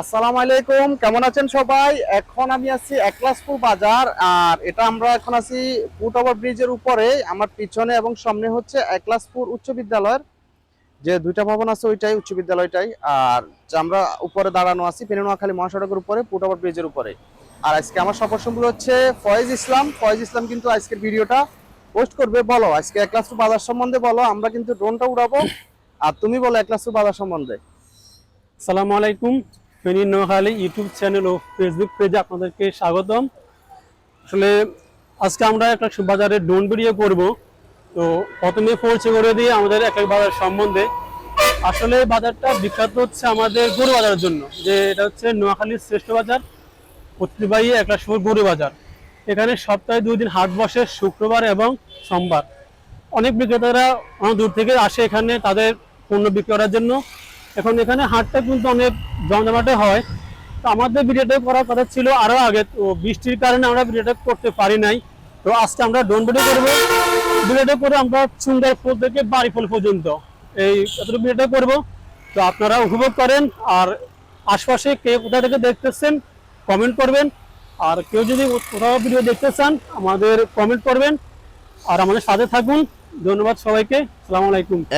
আসসালামু আলাইকুম, কেমন আছেন সবাই? এখন আমি আছি একলাসপুর বাজার, আর এটা আমরা এখন আছি ফুট ব্রিজের উপরে। আমার পিছনে এবং সামনে হচ্ছে একলাসপুর উচ্চ বিদ্যালয়ের। যে দুইটা ভবন আছে ওইটাই, উচ্চ বিদ্যালয়টাই। আর আমরা উপরে দাঁড়ানো আছি পেনেনোয়াখালী মহাসড়কের উপরে, ফুট ওভার ব্রিজের উপরে। আর আজকে আমার সফর হচ্ছে ফয়েজ ইসলাম। ফয়েজ ইসলাম কিন্তু আজকের ভিডিওটা পোস্ট করবে। বলো, আজকে একলাসপুর বাজার সম্বন্ধে বলো, আমরা কিন্তু ড্রোনটা উড়াবো। আর তুমি বলো একলাসপুর বাজার সম্বন্ধে। সালামু আলাইকুম। ফেনী নোয়াখালী ইউটিউব চ্যানেল ও ফেসবুক পেজে আপনাদেরকে স্বাগতম। আসলে আজকে আমরা একটা বাজারে ডোন ভিডিও করব। তো প্রথমে পৌঁছে করে দিয়ে আমাদের এক এক বাজার সম্বন্ধে। আসলে বাজারটা বিখ্যাত হচ্ছে আমাদের গরু বাজারের জন্য, যে এটা হচ্ছে নোয়াখালীর শ্রেষ্ঠ বাজার। ঐতিহ্যবাহী একটা সময় গরু বাজার। এখানে সপ্তাহে দুই দিন হাট বসে, শুক্রবার এবং সোমবার। অনেক বিক্রেতারা অনেক দূর থেকে আসে এখানে, তাদের পণ্য বিক্রি করার জন্য। এখন এখানে হাটটা কিন্তু অনেক জমজমাটে হয়। তো আমাদের ভিডিওটা করার কথা ছিল আরও আগে, তো বৃষ্টির কারণে আমরা ভিডিওটা করতে পারি নাই। তো আজকে আমরা ডোন ভিডিও করব। ভিডিওটা করে আমরা চুঙ্গার ফুল থেকে বাড়ি ফুল পর্যন্ত। এই এতটুকু ভিডিওটা করব। তো আপনারা উপভোগ করেন আর আশপাশে কে কোথা থেকে দেখতেছেন কমেন্ট করবেন। আর কেউ যদি কোথাও ভিডিও দেখতে চান, আমাদের কমেন্ট করবেন। আর আমাদের সাথে থাকুন। ধন্যবাদ সবাইকে।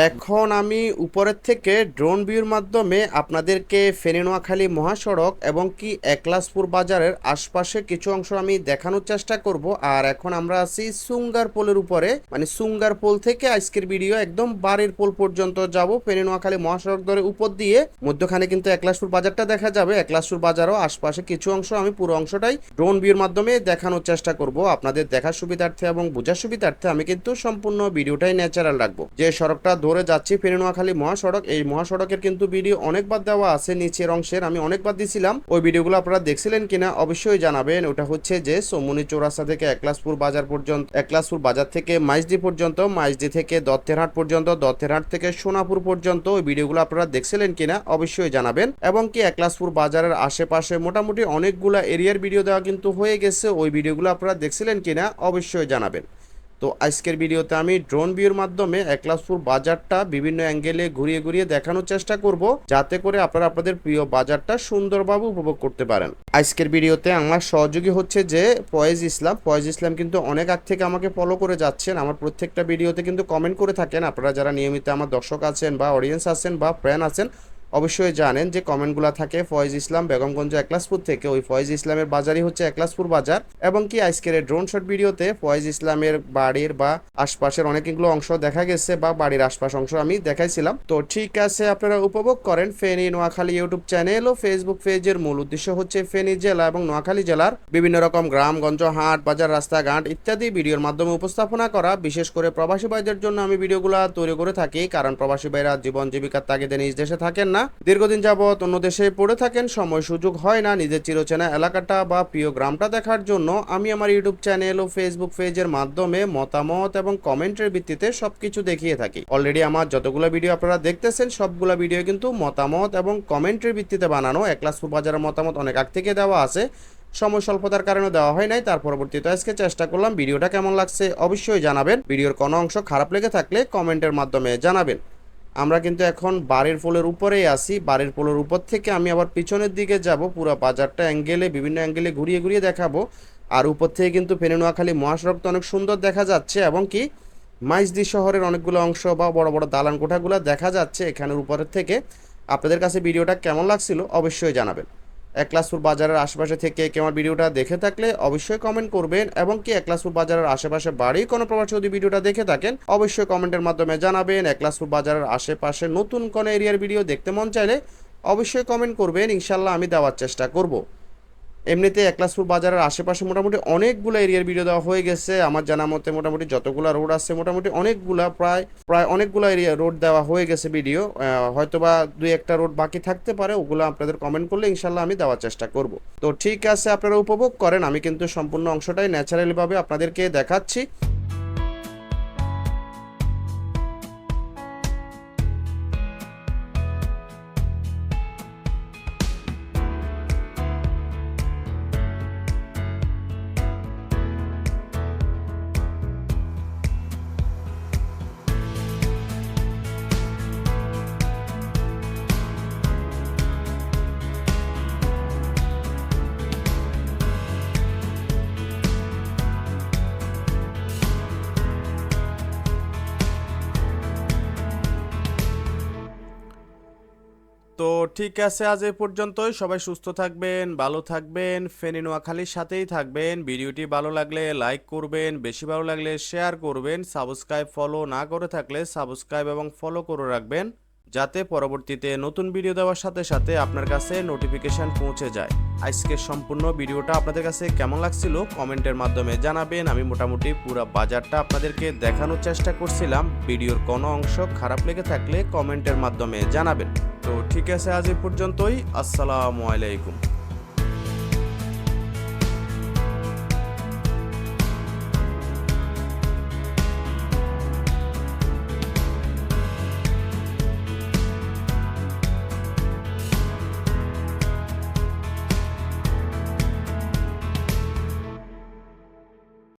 এখন আমি উপরের থেকে ড্রোন ভিউর মাধ্যমে আপনাদেরকে ফেনী নোয়াখালী মহাসড়ক এবং কি একলাসপুর বাজারের আশপাশে কিছু অংশ আমি দেখানোর চেষ্টা করব। আর এখন আমরা আছি সুঙ্গার পোলের উপরে। মানে সুঙ্গার পোল থেকে আজকের ভিডিও একদম বাড়ির পোল পর্যন্ত যাব ফেনী নোয়াখালী মহাসড়ক ধরে উপর দিয়ে। মধ্যখানে কিন্তু একলাসপুর বাজারটা দেখা যাবে। একলাসপুর বাজারও আশপাশে কিছু অংশ, আমি পুরো অংশটাই ড্রোন ভিউর মাধ্যমে দেখানোর চেষ্টা করব। আপনাদের দেখার সুবিধার্থে এবং বোঝার সুবিধার্থে আমি কিন্তু সম্পূর্ণ ভিডিওটাই ন্যাচারাল রাখব। যে সড়কটা ধরে যাচ্ছি ফেনীনোয়াখালী মহাসড়ক, এই মহাসড়কের কিন্তু ভিডিও অনেকবার দেওয়া আছে, নিচের অংশের। আমি অনেকবার দিছিলাম। ওই ভিডিওগুলো আপনারা দেখছিলেন কিনা অবশ্যই জানাবেন। ওটা হচ্ছে যে সোমনি চৌরাস্তা থেকে একলাসপুর বাজার পর্যন্ত, একলাসপুর বাজার থেকে মাইজদি পর্যন্ত মাইজদি থেকে দত্তেরহাট পর্যন্ত, দত্তেরহাট থেকে সোনাপুর পর্যন্ত ওই ভিডিওগুলো আপনারা দেখছিলেন কিনা অবশ্যই জানাবেন। এবং কি একলাসপুর বাজারের আশেপাশে মোটামুটি অনেকগুলা এরিয়ার ভিডিও দেওয়া কিন্তু হয়ে গেছে। ওই ভিডিওগুলো আপনারা দেখছিলেন কিনা অবশ্যই জানাবেন। তো আজকের ভিডিওতে আমি ড্রোন ভিউর মাধ্যমে একলাসপুর বাজারটা বিভিন্ন অ্যাঙ্গেলে ঘুরিয়ে ঘুরিয়ে দেখানোর চেষ্টা করব, যাতে করে আপনারা আপনাদের প্রিয় বাজারটা সুন্দরভাবে উপভোগ করতে পারেন। আজকের ভিডিওতে আমার সহযোগী হচ্ছে যে ফয়েজ ইসলাম। ফয়েজ ইসলাম কিন্তু অনেক আগ থেকে আমাকে ফলো করে যাচ্ছেন। আমার প্রত্যেকটা ভিডিওতে কিন্তু কমেন্ট করে থাকেন। আপনারা যারা নিয়মিত আমার দর্শক আছেন বা অডিয়েন্স আছেন বা ফ্যান আছেন অবশ্যই জানেন যে কমেন্টগুলো থাকে ফয়েজ ইসলাম, বেগমগঞ্জ, একলাসপুর থেকে। ওই ফয়েজ ইসলামের বাজারই হচ্ছে একলাসপুর বাজার। এবং কি আজকের ড্রোন শট ভিডিওতে ফয়েজ ইসলামের বাড়ির বা আশপাশের অনেকগুলো অংশ দেখা গেছে বা বাড়ির আশপাশ অংশ আমি দেখাইছিলাম। তো ঠিক আছে, আপনারা উপভোগ করেন ফেনী নোয়াখালী ইউটিউব চ্যানেল ও ফেসবুক পেজের মূল উদ্দেশ্য হচ্ছে ফেনী জেলা এবং নোয়াখালী জেলার বিভিন্ন রকম গ্রামগঞ্জ, হাট, বাজার, রাস্তাঘাট ইত্যাদি ভিডিওর মাধ্যমে উপস্থাপনা করা। বিশেষ করে প্রবাসী ভাইদের জন্য আমি ভিডিওগুলো তৈরি করে থাকি, কারণ প্রবাসী ভাইরা জীবন জীবিকার তাগিদে নিজ দেশে থাকেন না। দীর্ঘদিন যাবৎ অন্য দেশে পড়ে থাকেন, সময় সুযোগ হয় না নিজের চিরচেনা এলাকাটা বা প্রিয় গ্রামটা দেখার জন্য। আমি আমার ইউটিউব চ্যানেল ও ফেসবুক পেজের মাধ্যমে মতামত এবং কমেন্টের ভিত্তিতে সবকিছু দেখিয়ে থাকি। অলরেডি আমার যতগুলো ভিডিও আপনারা দেখতেছেন, সবগুলো ভিডিও কিন্তু মতামত এবং কমেন্টের ভিত্তিতে বানানো। একলাসপুর বাজারের মতামত অনেক আগ থেকে দেওয়া আছে। সময় স্বল্পতার কারণে দেওয়া হয় নাই। তার পরবর্তীতে আজকে চেষ্টা করলাম ভিডিওটা কেমন লাগছে অবশ্যই জানাবেন। ভিডিওর কোনো অংশ খারাপ লেগে থাকলে কমেন্টের মাধ্যমে জানাবেন। আমরা কিন্তু এখন বাড়ির পোলের উপরেই আসি বাড়ির পোলের উপর থেকে আমি আবার পিছনের দিকে যাব, পুরো বাজারটা অ্যাঙ্গেলে, বিভিন্ন অ্যাঙ্গেলে ঘুরিয়ে ঘুরিয়ে দেখাবো। আর উপর থেকে কিন্তু ফেনে নোয়াখালী মহাসড়ক তো অনেক সুন্দর দেখা যাচ্ছে এবং কি মাইজদি শহরের অনেকগুলো অংশ বা বড় বড় দালান কোঠাগুলো দেখা যাচ্ছে এখানের উপরের থেকে। আপনাদের কাছে ভিডিওটা কেমন লাগছিল অবশ্যই জানাবেন। একলাসপুর বাজারের আশেপাশে থেকে কেউ আমার ভিডিওটা দেখে থাকলে অবশ্যই কমেন্ট করবেন এবং কি একলাসপুর বাজারের আশেপাশে বাড়ি কোনো প্রবাসী যদি ভিডিওটা দেখে থাকেন, অবশ্যই কমেন্টের মাধ্যমে জানাবেন। একলাসপুর বাজারের আশেপাশে নতুন কোনো এরিয়ার ভিডিও দেখতে মন চাইলে অবশ্যই কমেন্ট করবেন। ইনশাল্লাহ আমি দেওয়ার চেষ্টা করব। এমনিতে একলাসপুর বাজারের আশেপাশে মোটামুটি অনেকগুলো এরিয়ার ভিডিও দেওয়া হয়ে গেছে। আমার জানা মতে মোটামুটি যতগুলো রোড আছে, মোটামুটি অনেকগুলা প্রায় প্রায় অনেকগুলো এরিয়া রোড দেওয়া হয়ে গেছে ভিডিও হয়তোবা দুই একটা রোড বাকি থাকতে পারে, ওগুলো আপনাদের কমেন্ট করলে ইনশাল্লাহ আমি দেওয়ার চেষ্টা করব। তো ঠিক আছে, আপনারা উপভোগ করেন, আমি কিন্তু সম্পূর্ণ অংশটাই ন্যাচারালিভাবে আপনাদেরকে দেখাচ্ছি। তো ঠিক আছে, আজ এ পর্যন্তই। সবাই সুস্থ থাকবেন, ভালো থাকবেন, ফেনী নোয়াখালীর সাথেই থাকবেন। ভিডিওটি ভালো লাগলে লাইক করবেন, বেশি ভালো লাগলে শেয়ার করবেন। সাবস্ক্রাইব ফলো না করে থাকলে সাবস্ক্রাইব এবং ফলো করে রাখবেন। যাতে পরবর্তীতে নতুন ভিডিও দেওয়ার সাথে সাথে আপনার কাছে নোটিফিকেশান পৌঁছে যায়। আজকের সম্পূর্ণ ভিডিওটা আপনাদের কাছে কেমন লাগছিল কমেন্টের মাধ্যমে জানাবেন। আমি মোটামুটি পুরো বাজারটা আপনাদেরকে দেখানোর চেষ্টা করছিলাম। ভিডিওর কোনো অংশ খারাপ লেগে থাকলে কমেন্টের মাধ্যমে জানাবেন। তো ঠিক আছে, আজ এ পর্যন্তই। আসসালামু আলাইকুম।